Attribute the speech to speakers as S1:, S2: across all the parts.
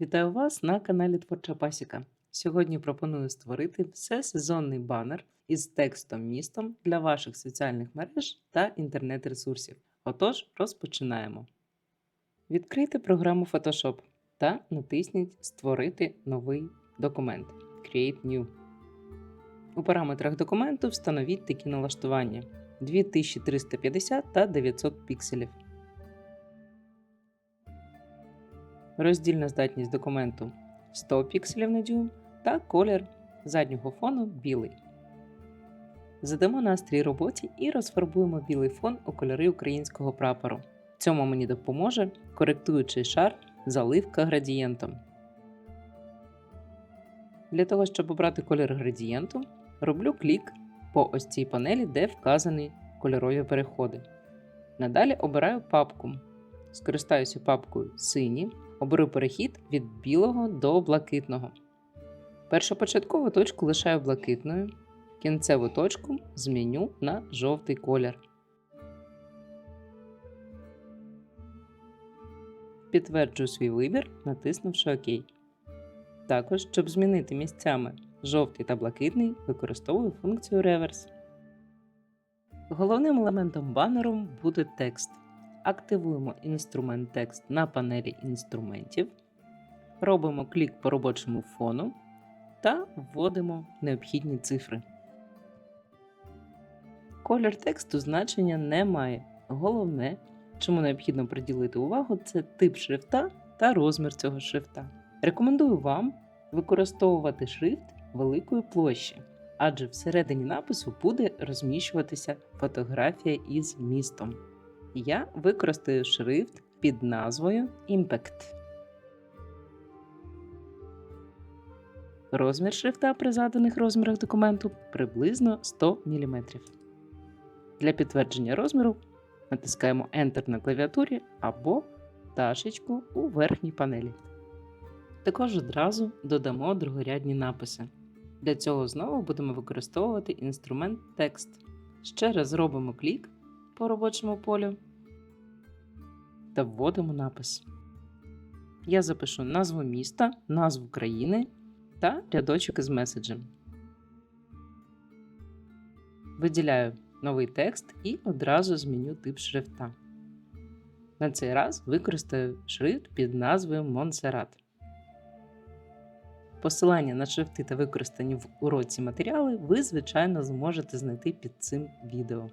S1: Вітаю вас на каналі Творча Пасіка. Сьогодні пропоную створити всесезонний банер із текстом містом для ваших соціальних мереж та інтернет-ресурсів. Отож, розпочинаємо. Відкрийте програму Photoshop та натисніть Створити новий документ Create New. У параметрах документу встановіть такі налаштування 2350 та 900 пікселів. Роздільна здатність документу 100 пікселів на дюйм та колір заднього фону білий. Задамо настрій роботі і розфарбуємо білий фон у кольори українського прапору. Цьому мені допоможе коректуючий шар заливка градієнтом. Для того, щоб обрати колір градієнту, роблю клік по ось цій панелі, де вказані кольорові переходи. Надалі обираю папку. Скористаюся папкою сині Оберу перехід від білого до блакитного. Першопочаткову точку лишаю блакитною, кінцеву точку зміню на жовтий колір. Підтверджую свій вибір, натиснувши ОК. Також, щоб змінити місцями жовтий та блакитний, використовую функцію реверс. Головним елементом банеру буде текст активуємо інструмент текст на панелі інструментів, робимо клік по робочому фону та вводимо необхідні цифри. Колір тексту значення не має. Головне, чому необхідно приділити увагу, це тип шрифта та розмір цього шрифта. Рекомендую вам використовувати шрифт великої площі, адже всередині напису буде розміщуватися фотографія із містом я використаю шрифт під назвою Impact. Розмір шрифта при заданих розмірах документу приблизно 100 мм. Для підтвердження розміру натискаємо Enter на клавіатурі або ташечку у верхній панелі. Також одразу додамо другорядні написи. Для цього знову будемо використовувати інструмент текст. Ще раз зробимо клік по робочому полю та вводимо напис. Я запишу назву міста, назву країни та рядочок із меседжем. Виділяю новий текст і одразу зміню тип шрифта. На цей раз використаю шрифт під назвою Montserrat. Посилання на шрифти та використані в уроці матеріали ви, звичайно, зможете знайти під цим відео.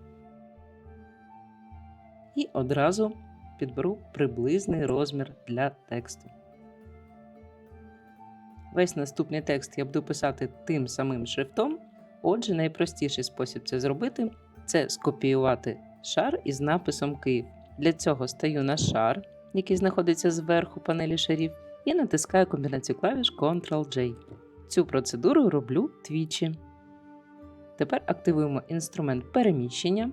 S1: І одразу підберу приблизний розмір для тексту. Весь наступний текст я буду писати тим самим шрифтом. Отже, найпростіший спосіб це зробити це скопіювати шар із написом Київ. Для цього стаю на шар, який знаходиться зверху панелі шарів, і натискаю комбінацію клавіш Ctrl-J. Цю процедуру роблю двічі. Тепер активуємо інструмент переміщення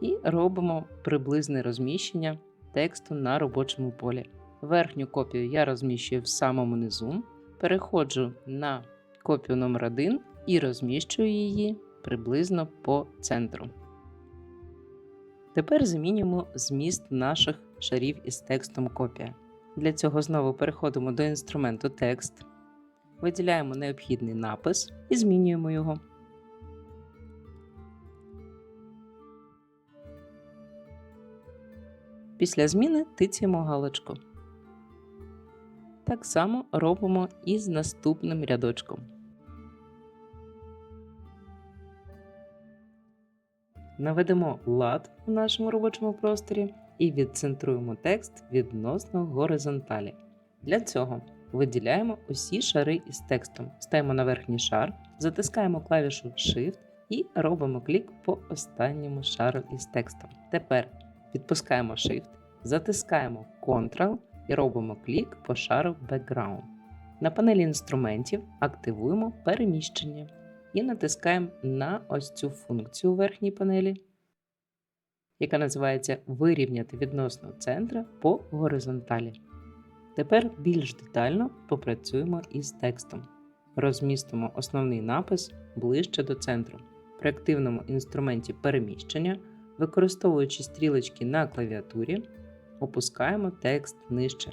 S1: і робимо приблизне розміщення тексту на робочому полі. Верхню копію я розміщую в самому низу, переходжу на копію номер 1 і розміщую її приблизно по центру. Тепер замінюємо зміст наших шарів із текстом копія. Для цього знову переходимо до інструменту текст, виділяємо необхідний напис і змінюємо його. Після зміни тицяємо галочку. Так само робимо і з наступним рядочком. Наведемо лад у нашому робочому просторі і відцентруємо текст відносно горизонталі. Для цього виділяємо усі шари із текстом, ставимо на верхній шар, затискаємо клавішу Shift і робимо клік по останньому шару із текстом. Тепер Відпускаємо Shift, затискаємо Ctrl і робимо клік по шару Background. На панелі інструментів активуємо переміщення і натискаємо на ось цю функцію у верхній панелі, яка називається Вирівняти відносно центра по горизонталі. Тепер більш детально попрацюємо із текстом. Розмістимо основний напис ближче до центру. При активному інструменті переміщення Використовуючи стрілочки на клавіатурі, опускаємо текст нижче.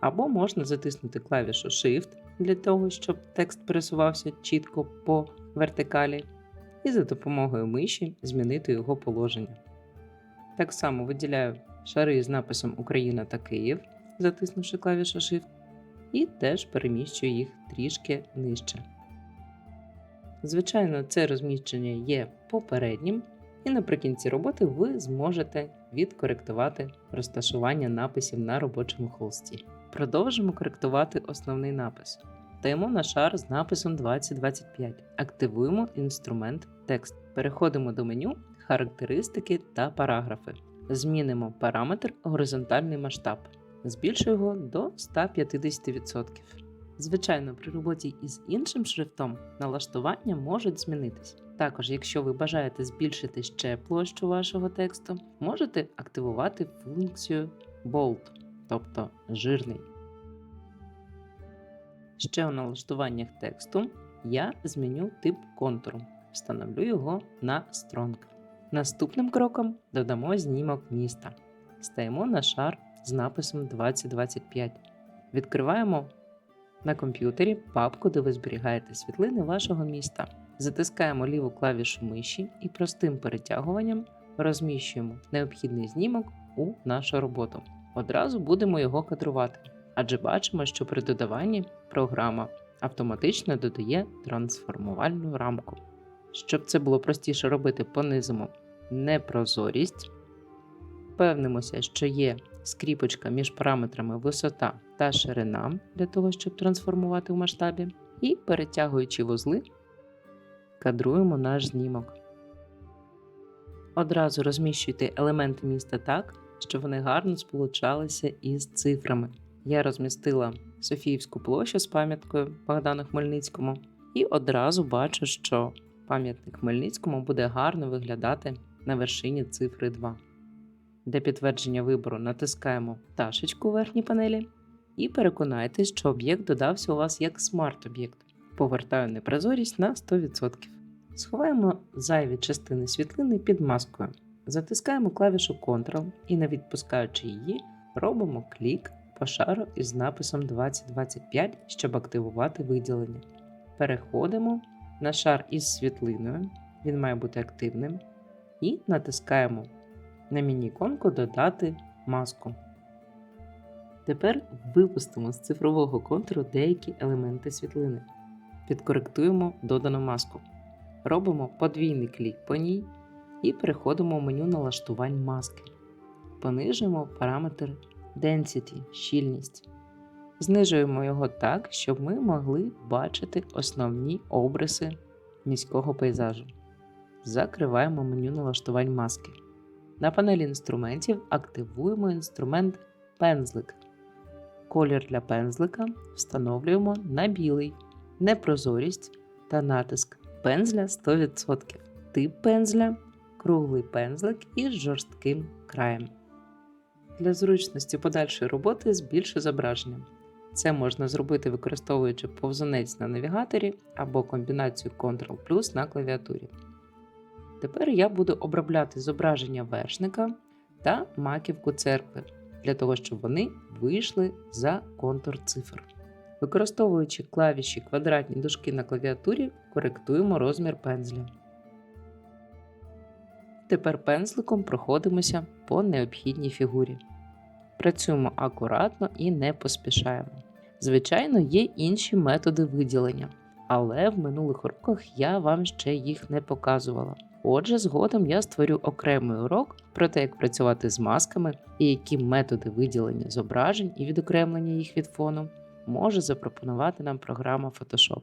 S1: Або можна затиснути клавішу Shift для того, щоб текст пересувався чітко по вертикалі, і за допомогою миші змінити його положення. Так само виділяю шари з написом Україна та Київ, затиснувши клавішу Shift, і теж переміщую їх трішки нижче. Звичайно, це розміщення є попереднім, і наприкінці роботи ви зможете відкоректувати розташування написів на робочому холсті. Продовжимо коректувати основний напис. Даємо на шар з написом 2025. Активуємо інструмент текст. Переходимо до меню Характеристики та параграфи. Змінимо параметр горизонтальний масштаб. Збільшую його до 150%. Звичайно, при роботі із іншим шрифтом налаштування можуть змінитись. Також, якщо ви бажаєте збільшити ще площу вашого тексту, можете активувати функцію Bold, тобто жирний. Ще у налаштуваннях тексту я зміню тип контуру, встановлю його на Strong. Наступним кроком додамо знімок міста. Стаємо на шар з написом 2025. Відкриваємо на комп'ютері папку, де ви зберігаєте світлини вашого міста. Затискаємо ліву клавішу миші і простим перетягуванням розміщуємо необхідний знімок у нашу роботу. Одразу будемо його кадрувати, адже бачимо, що при додаванні програма автоматично додає трансформувальну рамку. Щоб це було простіше робити, понизимо непрозорість. Впевнимося, що є скріпочка між параметрами висота та ширина для того, щоб трансформувати в масштабі. І перетягуючи вузли, кадруємо наш знімок. Одразу розміщуйте елементи міста так, щоб вони гарно сполучалися із цифрами. Я розмістила Софіївську площу з пам'яткою Богдану Хмельницькому і одразу бачу, що пам'ятник Хмельницькому буде гарно виглядати на вершині цифри 2. Для підтвердження вибору натискаємо пташечку у верхній панелі і переконайтесь, що об'єкт додався у вас як смарт-об'єкт. Повертаю непрозорість на 100%. Сховаємо зайві частини світлини під маскою. Затискаємо клавішу Ctrl і, не відпускаючи її, робимо клік по шару із написом 2025, щоб активувати виділення. Переходимо на шар із світлиною, він має бути активним, і натискаємо на міні-іконку Додати маску. Тепер випустимо з цифрового контуру деякі елементи світлини. Підкоректуємо додану маску. Робимо подвійний клік по ній і переходимо в меню налаштувань маски. Понижуємо параметр Density щільність. Знижуємо його так, щоб ми могли бачити основні обриси міського пейзажу. Закриваємо меню налаштувань маски. На панелі інструментів активуємо інструмент пензлик. Колір для пензлика встановлюємо на білий, непрозорість та натиск пензля 100%. Тип пензля круглий пензлик із жорстким краєм. Для зручності подальшої роботи збільшу зображення. Це можна зробити використовуючи повзунець на навігаторі або комбінацію Ctrl плюс на клавіатурі. Тепер я буду обробляти зображення вершника та маківку церкви для того, щоб вони вийшли за контур цифр. Використовуючи клавіші квадратні дужки на клавіатурі, коректуємо розмір пензля. Тепер пензликом проходимося по необхідній фігурі. Працюємо акуратно і не поспішаємо. Звичайно, є інші методи виділення, але в минулих уроках я вам ще їх не показувала. Отже, згодом я створю окремий урок про те, як працювати з масками і які методи виділення зображень і відокремлення їх від фону може запропонувати нам програма Photoshop.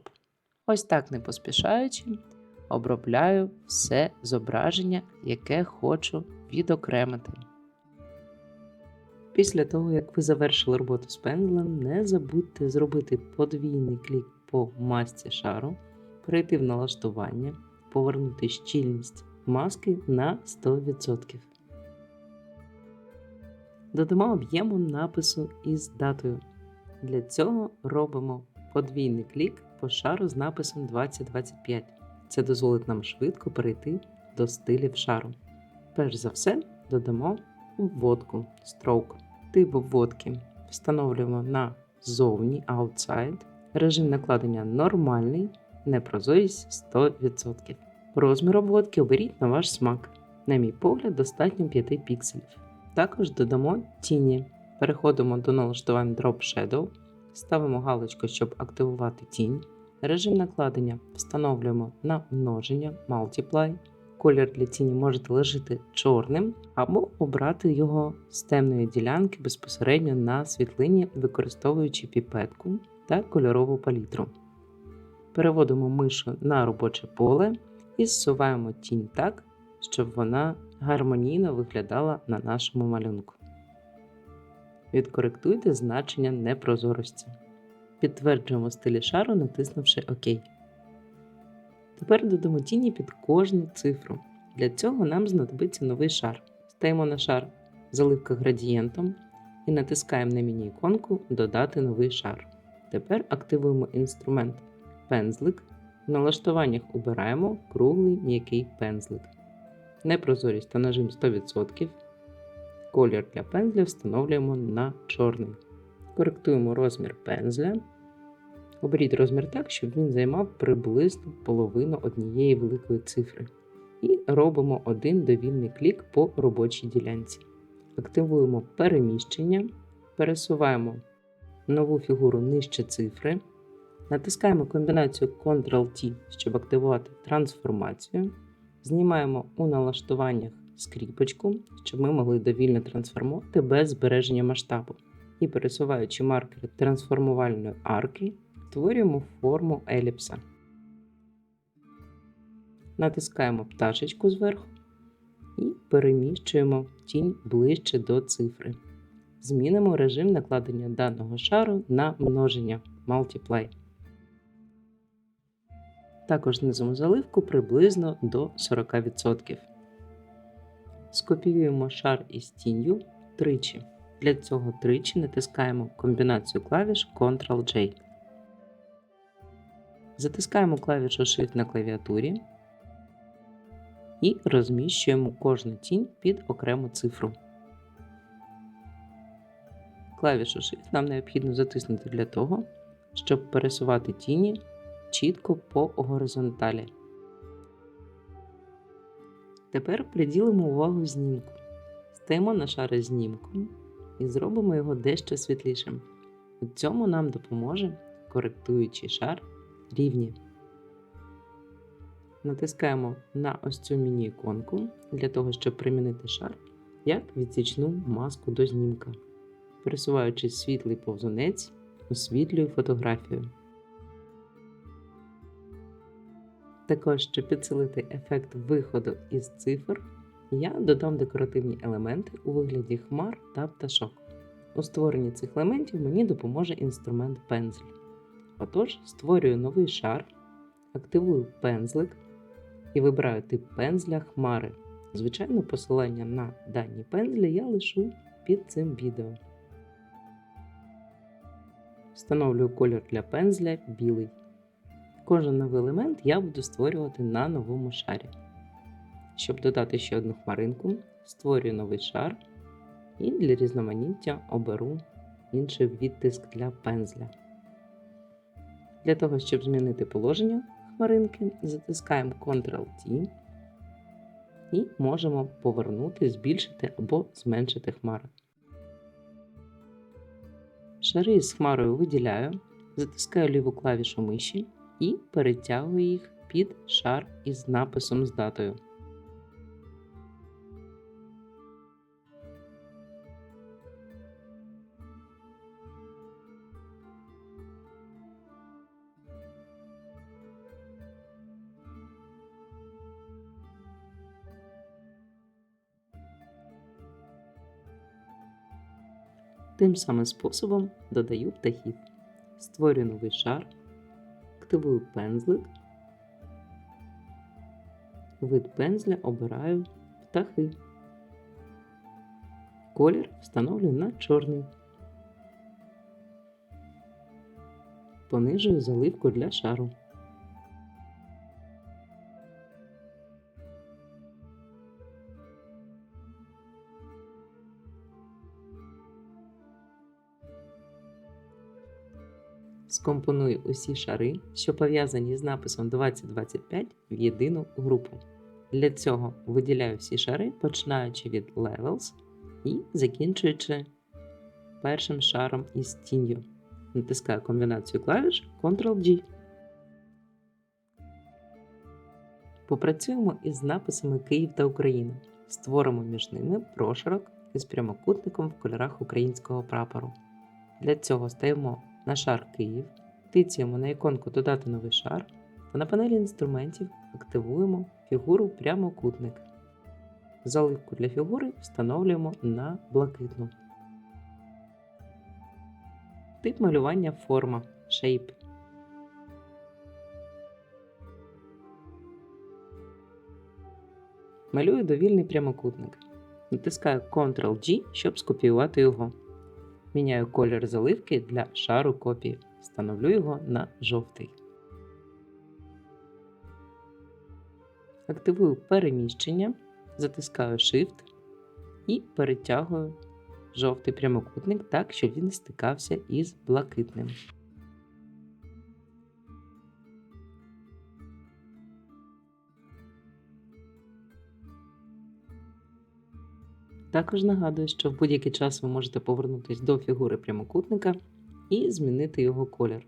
S1: Ось так не поспішаючи, обробляю все зображення, яке хочу відокремити. Після того, як ви завершили роботу з пензлем, не забудьте зробити подвійний клік по масці шару, перейти в налаштування, повернути щільність маски на 100%. Додамо об'єму напису із датою. Для цього робимо подвійний клік по шару з написом 2025. Це дозволить нам швидко перейти до стилів шару. Перш за все, додамо вводку Stroke. Тип обводки встановлюємо на зовні Outside. Режим накладення нормальний, непрозорість 100%. Розмір обводки оберіть на ваш смак. На мій погляд, достатньо 5 пікселів. Також додамо тіні. Переходимо до налаштувань Drop Shadow, ставимо галочку, щоб активувати тінь. Режим накладення встановлюємо на множення Multiply. Колір для тіні можете лишити чорним або обрати його з темної ділянки безпосередньо на світлині, використовуючи піпетку та кольорову палітру. Переводимо мишу на робоче поле і зсуваємо тінь так, щоб вона гармонійно виглядала на нашому малюнку. Відкоректуйте значення непрозорості. Підтверджуємо стилі шару, натиснувши ОК. Тепер додамо тіні під кожну цифру. Для цього нам знадобиться новий шар. Стаємо на шар заливка градієнтом і натискаємо на міні-іконку Додати новий шар. Тепер активуємо інструмент пензлик. В налаштуваннях обираємо круглий м'який пензлик. Непрозорість та нажим 100%. Колір для пензля встановлюємо на чорний. Коректуємо розмір пензля. Оберіть розмір так, щоб він займав приблизно половину однієї великої цифри. І робимо один довільний клік по робочій ділянці. Активуємо переміщення, пересуваємо нову фігуру нижче цифри. Натискаємо комбінацію Ctrl-T, щоб активувати трансформацію. Знімаємо у налаштуваннях скріпочку, щоб ми могли довільно трансформувати без збереження масштабу. І пересуваючи маркери трансформувальної арки, створюємо форму еліпса. Натискаємо пташечку зверху і переміщуємо тінь ближче до цифри. Змінимо режим накладення даного шару на множення Multiply. Також знизимо заливку приблизно до 40%. Скопіюємо шар із тінню тричі. Для цього тричі натискаємо комбінацію клавіш Ctrl-J. Затискаємо клавішу Shift на клавіатурі і розміщуємо кожну тінь під окрему цифру. Клавішу Shift нам необхідно затиснути для того, щоб пересувати тіні чітко по горизонталі. Тепер приділимо увагу знімку. Стаємо на шари знімком і зробимо його дещо світлішим. У цьому нам допоможе коректуючий шар рівні. Натискаємо на ось цю міні-іконку для того, щоб примінити шар як відсічну маску до знімка. Пересуваючи світлий повзунець, освітлюю фотографію. Також, щоб підсилити ефект виходу із цифр, я додам декоративні елементи у вигляді хмар та пташок. У створенні цих елементів мені допоможе інструмент пензель. Отож, створюю новий шар, активую пензлик і вибираю тип пензля хмари. Звичайно, посилання на дані пензлі я лишу під цим відео. Встановлюю колір для пензля білий. Кожен новий елемент я буду створювати на новому шарі. Щоб додати ще одну хмаринку, створюю новий шар і для різноманіття оберу інший відтиск для пензля. Для того, щоб змінити положення хмаринки, затискаємо Ctrl-T і можемо повернути, збільшити або зменшити хмари. Шари з хмарою виділяю, затискаю ліву клавішу миші і перетягую їх під шар із написом з датою. Тим самим способом додаю птахів. Створюю новий шар, активую пензлик. Вид пензля обираю птахи. Колір встановлю на чорний. Понижую заливку для шару. Скомпоную усі шари, що пов'язані з написом 2025 в єдину групу. Для цього виділяю всі шари, починаючи від Levels і закінчуючи першим шаром із тінню. Натискаю комбінацію клавіш Ctrl-G. Попрацюємо із написами Київ та Україна. Створимо між ними прошарок із прямокутником в кольорах українського прапору. Для цього стаємо на шар Київ, тицяємо на іконку Додати новий шар та на панелі інструментів активуємо фігуру прямокутник. Заливку для фігури встановлюємо на блакитну. Тип малювання форма Shape. Малюю довільний прямокутник. Натискаю Ctrl-G, щоб скопіювати його. Міняю колір заливки для шару копії. Встановлю його на жовтий. Активую переміщення, затискаю Shift і перетягую жовтий прямокутник так, щоб він стикався із блакитним. Також нагадую, що в будь-який час ви можете повернутися до фігури прямокутника і змінити його колір.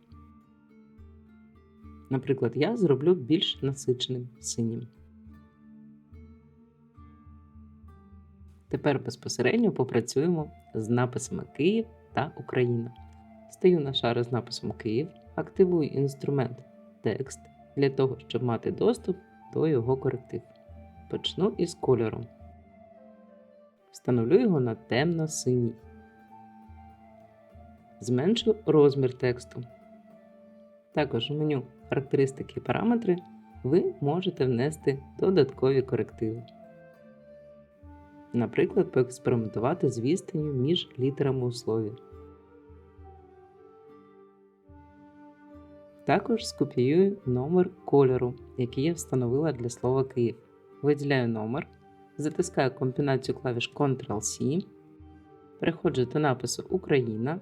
S1: Наприклад, я зроблю більш насиченим синім. Тепер безпосередньо попрацюємо з написами Київ та Україна. Стаю на шари з написом Київ, активую інструмент Текст для того, щоб мати доступ до його коректив. Почну із кольору. Встановлю його на темно-синій. Зменшу розмір тексту. Також у меню Характеристики і параметри ви можете внести додаткові корективи. Наприклад, поекспериментувати з відстанню між літерами у слові. Також скопіюю номер кольору, який я встановила для слова Київ. Виділяю номер, затискаю комбінацію клавіш Ctrl-C, переходжу до напису Україна,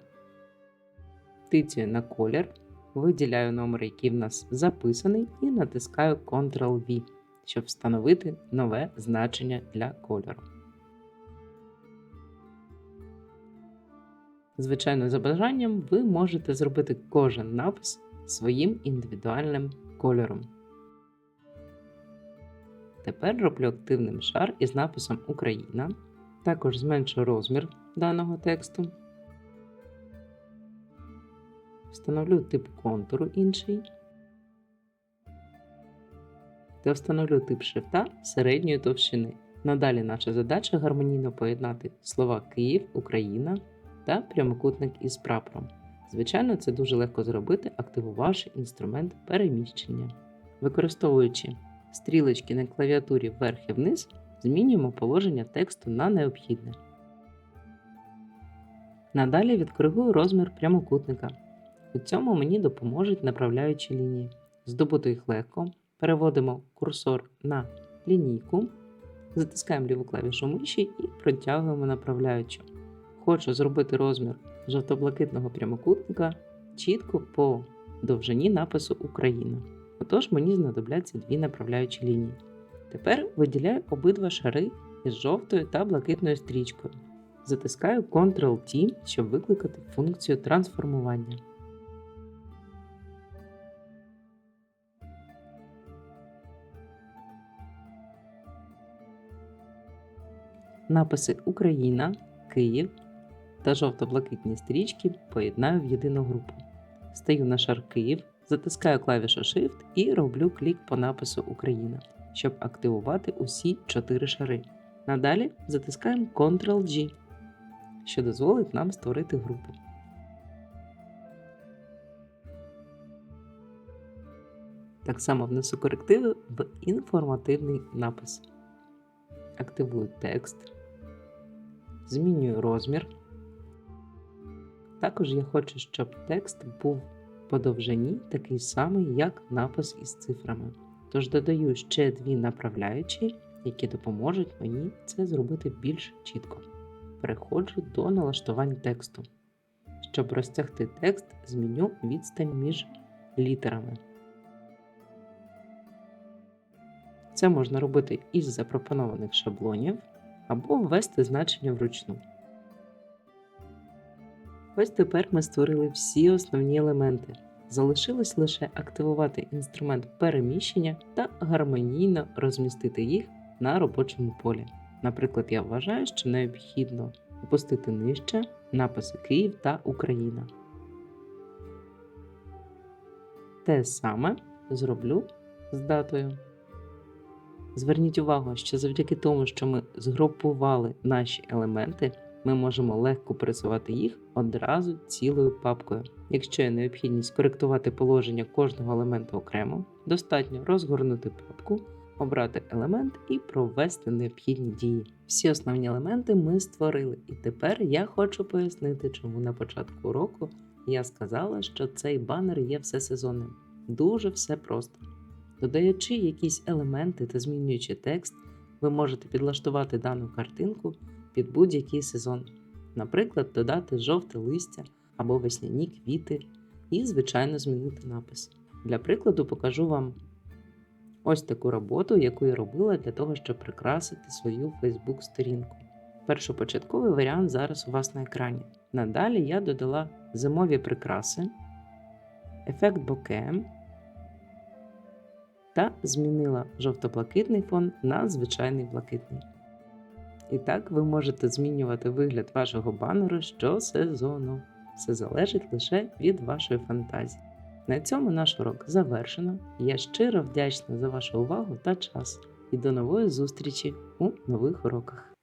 S1: тицюю на колір, виділяю номер, який в нас записаний, і натискаю Ctrl-V, щоб встановити нове значення для кольору. Звичайно, за бажанням ви можете зробити кожен напис своїм індивідуальним кольором. Тепер роблю активним шар із написом Україна. Також зменшу розмір даного тексту. Встановлю тип контуру інший. Та встановлю тип шрифта середньої товщини. Надалі наша задача гармонійно поєднати слова Київ, Україна та прямокутник із прапором. Звичайно, це дуже легко зробити, активувавши інструмент переміщення. Використовуючи стрілочки на клавіатурі вверх і вниз, змінюємо положення тексту на необхідне. Надалі відкоригую розмір прямокутника. У цьому мені допоможуть направляючі лінії. Здобути їх легко. Переводимо курсор на лінійку, затискаємо ліву клавішу миші і протягуємо направляючу. Хочу зробити розмір жовто-блакитного прямокутника чітко по довжині напису Україна. Отож мені знадобляться дві направляючі лінії. Тепер виділяю обидва шари із жовтою та блакитною стрічкою. Затискаю Ctrl-T, щоб викликати функцію трансформування. Написи Україна, Київ та жовто-блакитні стрічки поєднаю в єдину групу. Стаю на шар Київ, затискаю клавішу Shift і роблю клік по напису Україна, щоб активувати усі чотири шари. Надалі затискаємо Ctrl-G, що дозволить нам створити групу. Так само внесу корективи в інформативний напис. Активую текст, змінюю розмір. Також я хочу, щоб текст був по довжині такий самий, як напис із цифрами. Тож додаю ще дві направляючі, які допоможуть мені це зробити більш чітко. Переходжу до налаштувань тексту. Щоб розтягти текст, зміню відстань між літерами. Це можна робити із запропонованих шаблонів або ввести значення вручну. Ось тепер ми створили всі основні елементи. Залишилось лише активувати інструмент переміщення та гармонійно розмістити їх на робочому полі. Наприклад, я вважаю, що необхідно опустити нижче написи Київ та Україна. Те саме зроблю з датою. Зверніть увагу, що завдяки тому, що ми згрупували наші елементи, ми можемо легко пересувати їх одразу цілою папкою. Якщо є необхідність коректувати положення кожного елементу окремо, достатньо розгорнути папку, обрати елемент і провести необхідні дії. Всі основні елементи ми створили, і тепер я хочу пояснити, чому на початку уроку я сказала, що цей банер є всесезонним. Дуже все просто. Додаючи якісь елементи та змінюючи текст, ви можете підлаштувати дану картинку під будь-який сезон. Наприклад, додати жовте листя або весняні квіти і, звичайно, змінити напис. Для прикладу покажу вам ось таку роботу, яку я робила для того, щоб прикрасити свою Facebook сторінку. Першопочатковий варіант зараз у вас на екрані. Надалі я додала зимові прикраси, ефект боке та змінила жовто-блакитний фон на звичайний блакитний. І так ви можете змінювати вигляд вашого банеру щосезону. Все залежить лише від вашої фантазії. На цьому наш урок завершено. Я щиро вдячна за вашу увагу та час. І до нової зустрічі у нових уроках.